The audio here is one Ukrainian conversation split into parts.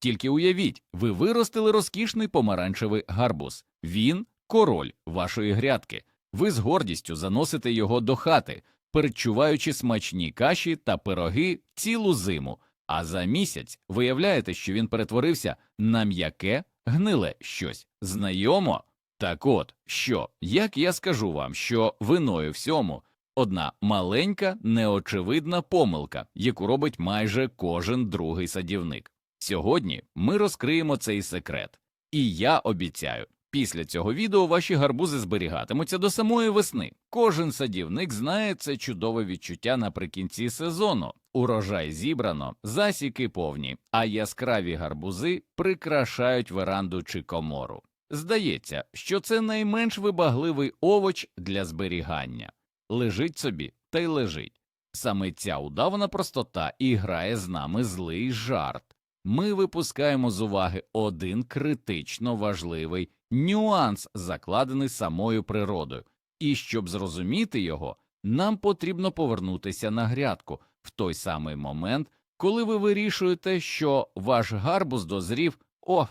Тільки уявіть, ви виростили розкішний помаранчевий гарбуз. Він король вашої грядки. Ви з гордістю заносите його до хати, передчуваючи смачні каші та пироги цілу зиму. А за місяць виявляєте, що він перетворився на м'яке, гниле щось. Знайомо? Так от, що, як я скажу вам, що виною всьому одна маленька, неочевидна помилка, яку робить майже кожен другий садівник. Сьогодні ми розкриємо цей секрет, і я обіцяю, після цього відео ваші гарбузи зберігатимуться до самої весни. Кожен садівник знає це чудове відчуття наприкінці сезону. Урожай зібрано, засіки повні, а яскраві гарбузи прикрашають веранду чи комору. Здається, що це найменш вибагливий овоч для зберігання. Лежить собі та й лежить. Саме ця удавана простота і грає з нами злий жарт. Ми випускаємо з уваги один критично важливий нюанс, закладений самою природою, і щоб зрозуміти його, нам потрібно повернутися на грядку в той самий момент, коли ви вирішуєте, що ваш гарбуз дозрів. О,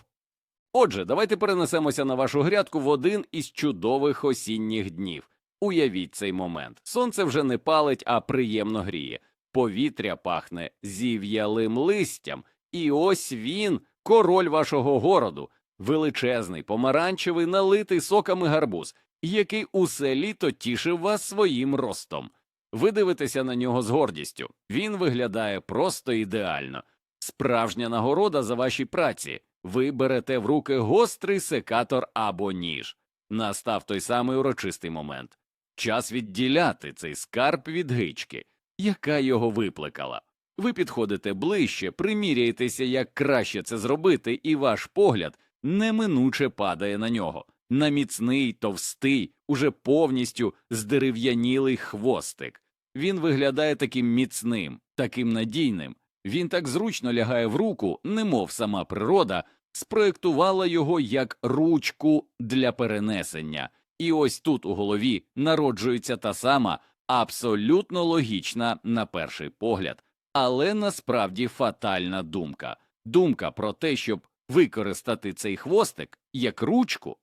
Отже, давайте перенесемося на вашу грядку в один із чудових осінніх днів. Уявіть цей момент. Сонце вже не палить, а приємно гріє. Повітря пахне зів'ялим листям, і ось він, король вашого городу, величезний, помаранчевий, налитий соками гарбуз, який усе літо тішив вас своїм ростом. Ви дивитеся на нього з гордістю. Він виглядає просто ідеально. Справжня нагорода за ваші праці. Ви берете в руки гострий секатор або ніж. Настав той самий урочистий момент. Час відділяти цей скарб від гички, яка його випликала. Ви підходите ближче, приміряєтеся, як краще це зробити, і ваш погляд неминуче падає на нього, на міцний, товстий, уже повністю здерев'янілий хвостик. Він виглядає таким міцним, таким надійним. Він так зручно лягає в руку, немов сама природа спроєктувала його як ручку для перенесення. І ось тут у голові народжується та сама абсолютно логічна на перший погляд, але насправді фатальна думка. Думка про те, щоб використати цей хвостик як ручку.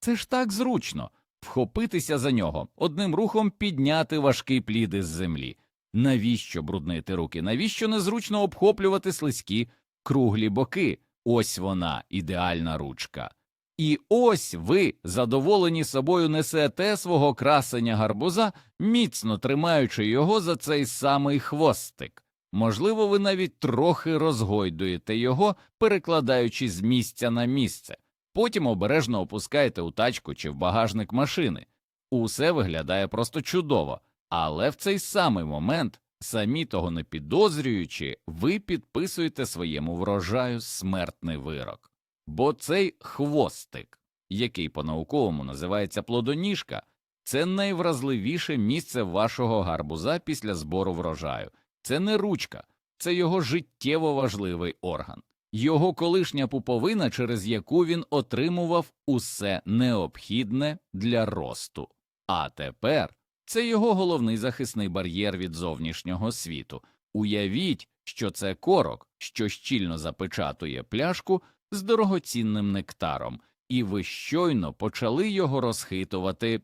Це ж так зручно вхопитися за нього, одним рухом підняти важкий плід із землі. Навіщо бруднити руки? Навіщо незручно обхоплювати слизькі круглі боки? Ось вона, ідеальна ручка. І ось ви, задоволені собою, несете свого красення гарбуза, міцно тримаючи його за цей самий хвостик. Можливо, ви навіть трохи розгойдуєте його, перекладаючи з місця на місце, потім обережно опускаєте у тачку чи в багажник машини. Усе виглядає просто чудово, але в цей самий момент, самі того не підозрюючи, ви підписуєте своєму врожаю смертний вирок. Бо цей хвостик, який по-науковому називається плодоніжка, це найвразливіше місце вашого гарбуза після збору врожаю. Це не ручка, це його життєво важливий орган, його колишня пуповина, через яку він отримував усе необхідне для росту. А тепер це його головний захисний бар'єр від зовнішнього світу. Уявіть, що це корок, що щільно запечатує пляшку з дорогоцінним нектаром, і ви щойно почали його розхитувати.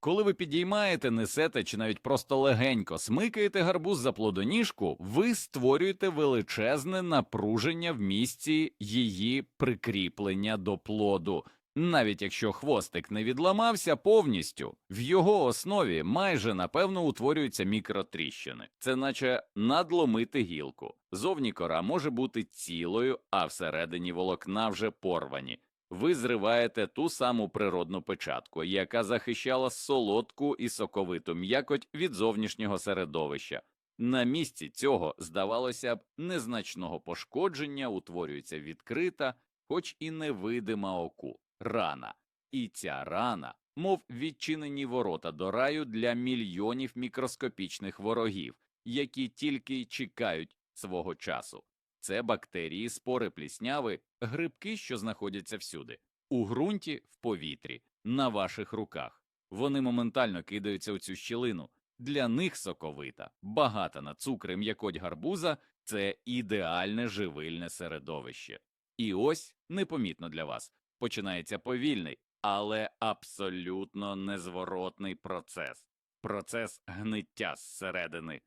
Коли ви підіймаєте, несете чи навіть просто легенько смикаєте гарбуз за плодоніжку, ви створюєте величезне напруження в місці її прикріплення до плоду. Навіть якщо хвостик не відламався повністю, в його основі майже напевно утворюються мікротріщини. Це наче надломити гілку. Зовні кора може бути цілою, а всередині волокна вже порвані. Ви зриваєте ту саму природну печатку, яка захищала солодку і соковиту м'якоть від зовнішнього середовища. На місці цього, здавалося б, незначного пошкодження утворюється відкрита, хоч і невидима оку, рана. І ця рана, мов відчинені ворота до раю для мільйонів мікроскопічних ворогів, які тільки й чекають свого часу. Це бактерії, спори плісняви, грибки, що знаходяться всюди, у ґрунті, в повітрі, на ваших руках. Вони моментально кидаються у цю щілину. Для них соковита, багата на цукри м'якоть гарбуза це ідеальне живильне середовище. І ось непомітно для вас починається повільний, але абсолютно незворотний процес процес гниття зсередини.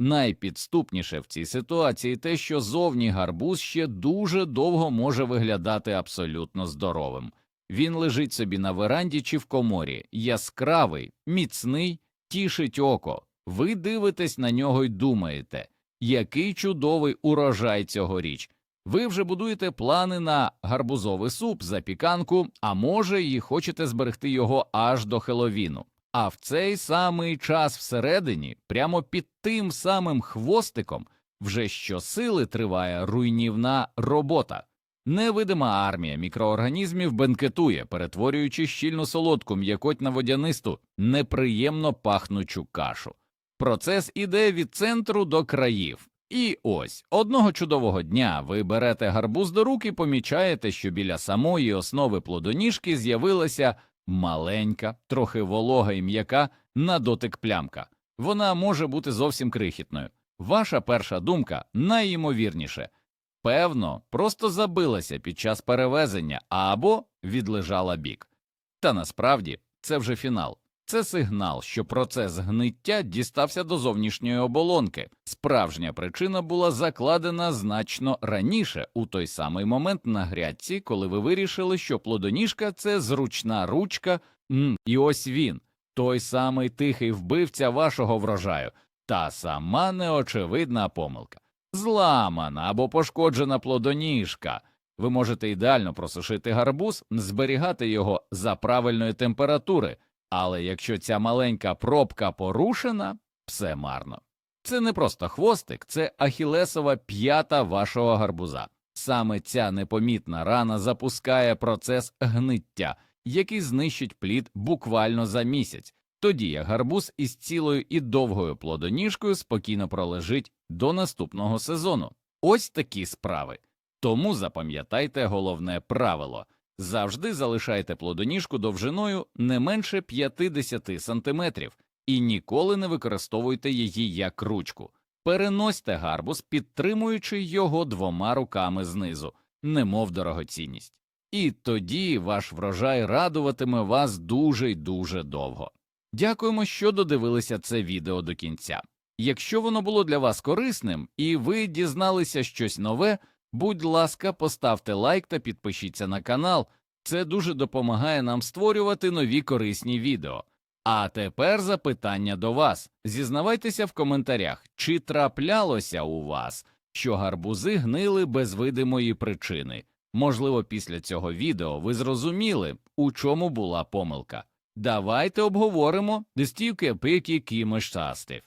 Найпідступніше в цій ситуації те, що зовні гарбуз ще дуже довго може виглядати абсолютно здоровим. Він лежить собі на веранді чи в коморі, яскравий, міцний, тішить око. Ви дивитесь на нього й думаєте, який чудовий урожай цьогоріч. Ви вже будуєте плани на гарбузовий суп, запіканку, а може, і хочете зберегти його аж до Хеловіну. А в цей самий час всередині, прямо під тим самим хвостиком, вже щосили триває руйнівна робота. Невидима армія мікроорганізмів бенкетує, перетворюючи щільну солодку м'якоть на водянисту, неприємно пахнучу кашу. Процес іде від центру до країв. І ось одного чудового дня ви берете гарбуз до рук і помічаєте, що біля самої основи плодоніжки з'явилася маленька, трохи волога і м'яка на дотик плямка. Вона може бути зовсім крихітною. Ваша перша думка найімовірніше певно, просто забилася під час перевезення або відлежала бік. Та насправді це вже фінал. Це сигнал, що процес гниття дістався до зовнішньої оболонки. Справжня причина була закладена значно раніше, у той самий момент на грядці, коли ви вирішили, що плодоніжка це зручна ручка, і ось він, той самий тихий вбивця вашого врожаю, та сама неочевидна помилка. Зламана або пошкоджена плодоніжка. Ви можете ідеально просушити гарбуз, зберігати його за правильної температури. Але якщо ця маленька пробка порушена, все марно. Це не просто хвостик, це ахілесова п'ята вашого гарбуза. Саме ця непомітна рана запускає процес гниття, який знищить плід буквально за місяць, тоді як гарбуз із цілою і довгою плодоніжкою спокійно пролежить до наступного сезону. Ось такі справи. Тому запам'ятайте головне правило завжди залишайте плодоніжку довжиною не менше 50 см і ніколи не використовуйте її як ручку. Переносьте гарбуз, підтримуючи його двома руками знизу, немов дорогоцінність. І тоді ваш врожай радуватиме вас дуже й дуже довго. Дякуємо, що додивилися це відео до кінця. Якщо воно було для вас корисним і ви дізналися щось нове, будь ласка, поставте лайк та підпишіться на канал. Це дуже допомагає нам створювати нові корисні відео. А тепер запитання до вас. Зізнавайтеся в коментарях, чи траплялося у вас, що гарбузи гнили без видимої причини. Можливо, після цього відео ви зрозуміли, у чому була помилка. Давайте обговоримо, де стівки пики кимось частив.